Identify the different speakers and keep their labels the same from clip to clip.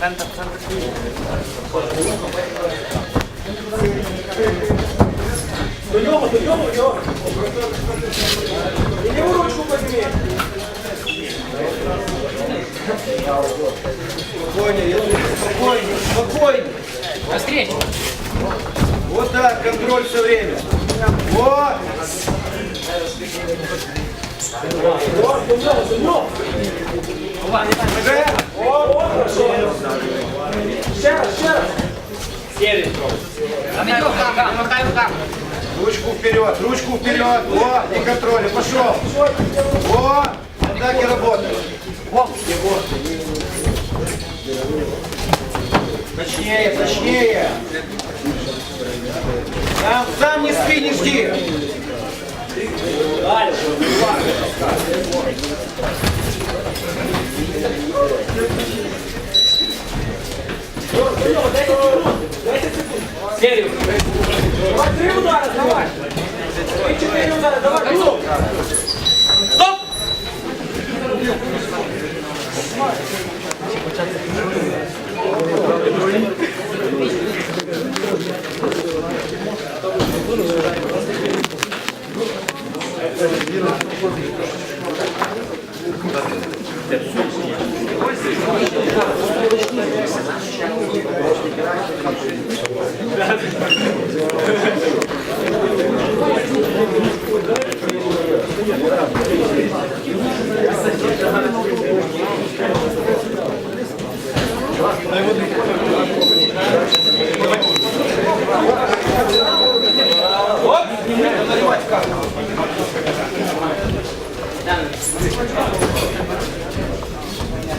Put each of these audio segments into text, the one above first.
Speaker 1: Центр, центр. До нього, до нього, до нього. І ліву ручку подними.
Speaker 2: Спокойно, я. Спокойно, спокойно.
Speaker 3: Быстрее.
Speaker 2: Вот так, контроль все время. Вот. Уже.
Speaker 1: О, хорошо. Ще раз, ще раз.
Speaker 3: Замахай рукам, замахай рукам.
Speaker 2: Ручку вперед, ручку вперед. О, и контроль. Пошел. О, вот так и работает. Точнее, точнее. Сам, сам не спи, не жди.
Speaker 1: До нього, 10 секунд. 10 секунд. Серію. Давай три удари, давай. Три-чотири удари, давай. Ну.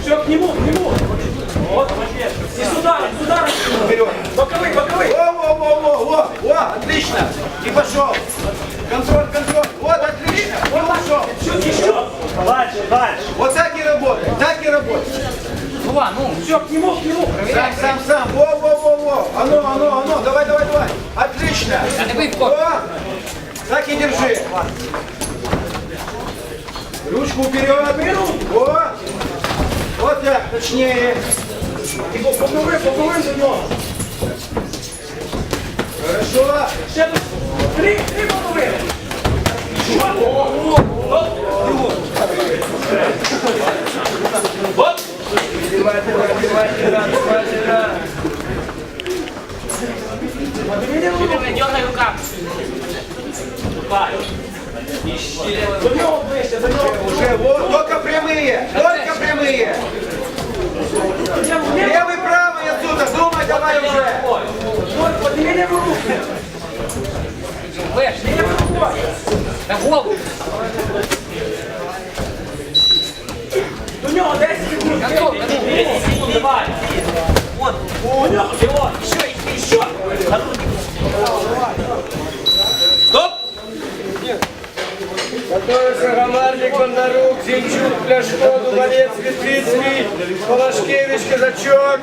Speaker 1: Все, к нему, к нему. Вот, молодец. И с ударом, с ударом.
Speaker 2: Вперед.
Speaker 1: Боковый, боковый.
Speaker 2: О, о, о, о, о, о, отлично. И пошел. Контроль, контроль. Вот, отлично. Вот пошел.
Speaker 1: Еще, еще. Дальше, дальше.
Speaker 2: Вот так и работает, так и работает.
Speaker 3: Вова, ну,
Speaker 1: Все, к нему, к нему.
Speaker 2: Сам, сам, сам. Во, во, во, во. Оно, оно, оно. Давай, давай, давай. Отлично.
Speaker 3: а ты бей в кот.
Speaker 2: О, так и держи. Ручку вперед. О, вот так, точнее.
Speaker 1: І боковий, боковий до нього.
Speaker 2: Хорошо.
Speaker 1: Ще тут. Три, три бокових. Що? О, о, о. Вот.
Speaker 3: Дергай рукам.
Speaker 1: До нього ближче, до нього.
Speaker 2: Уже, вот, только прямые, только прямые. Левый, правый отсюда, думай, давай уже.
Speaker 1: Подними леву руку.
Speaker 3: Выше.
Speaker 1: Леву руку.
Speaker 3: На голову.
Speaker 1: До нього 10 секунд.
Speaker 3: Готов, готов.
Speaker 1: 10 секунд, давай. Вот. Нього, всього. Еще, еще. Стоп.
Speaker 4: Готовится Гамарник, Бондарук, Зинчук, Пляшко, Дубовец, Ветвицкий, Полошкевич, Казачок.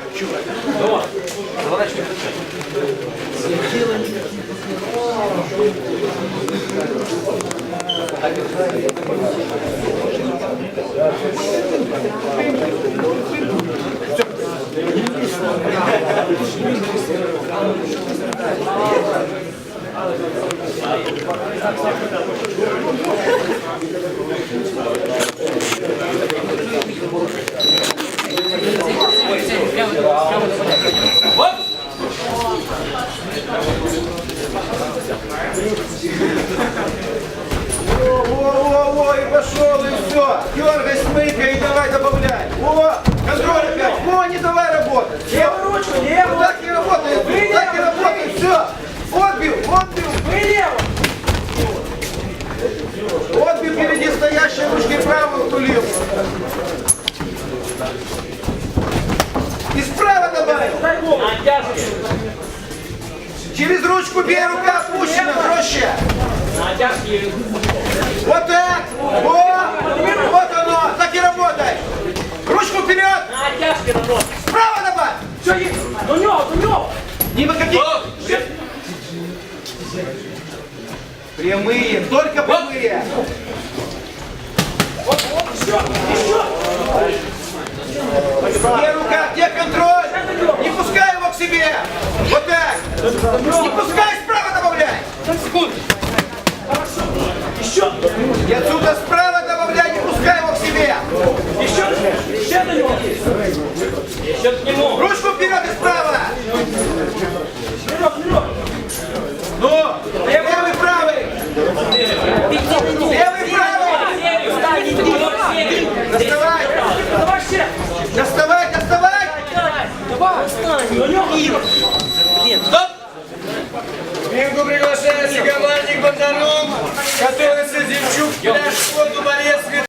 Speaker 2: Во, во, во, и пошел, и все. Дергай, смыкай и давай добавляй. О, контроль опять. О, не давай работать.
Speaker 1: Левую ручку, левую.
Speaker 2: Так и работает, так и работает, все. Отбил, отбил.
Speaker 1: Вы лево.
Speaker 2: Отбил впереди стоящей ручки правую тулил. И справа добавил. Через ручку бей, рука опущена, проще.
Speaker 3: Натяжки.
Speaker 2: Вот так! О! Вот оно! Так и работай! Ручку вперед! Справа давай!
Speaker 1: Що є? До нього, до нього!
Speaker 2: Не выходи! Прямые, только прямые! Где рука, где контроль? Не пускай его к себе! Вот так! Не пускай, справа добавляй!
Speaker 1: Еще!
Speaker 2: И отсюда справа добавляй, не пускай его к себе!
Speaker 1: Еще! Ще до нього!
Speaker 3: Еще к нему.
Speaker 2: Ручку вперед и справа! Ну, левый, правый! Левый, правый!
Speaker 3: Серию. Серию.
Speaker 2: Доставай! Доставай, доставай!
Speaker 1: Давай!
Speaker 4: В рингу приглашается командник Бондарук, Который Сазельчук, пляж воду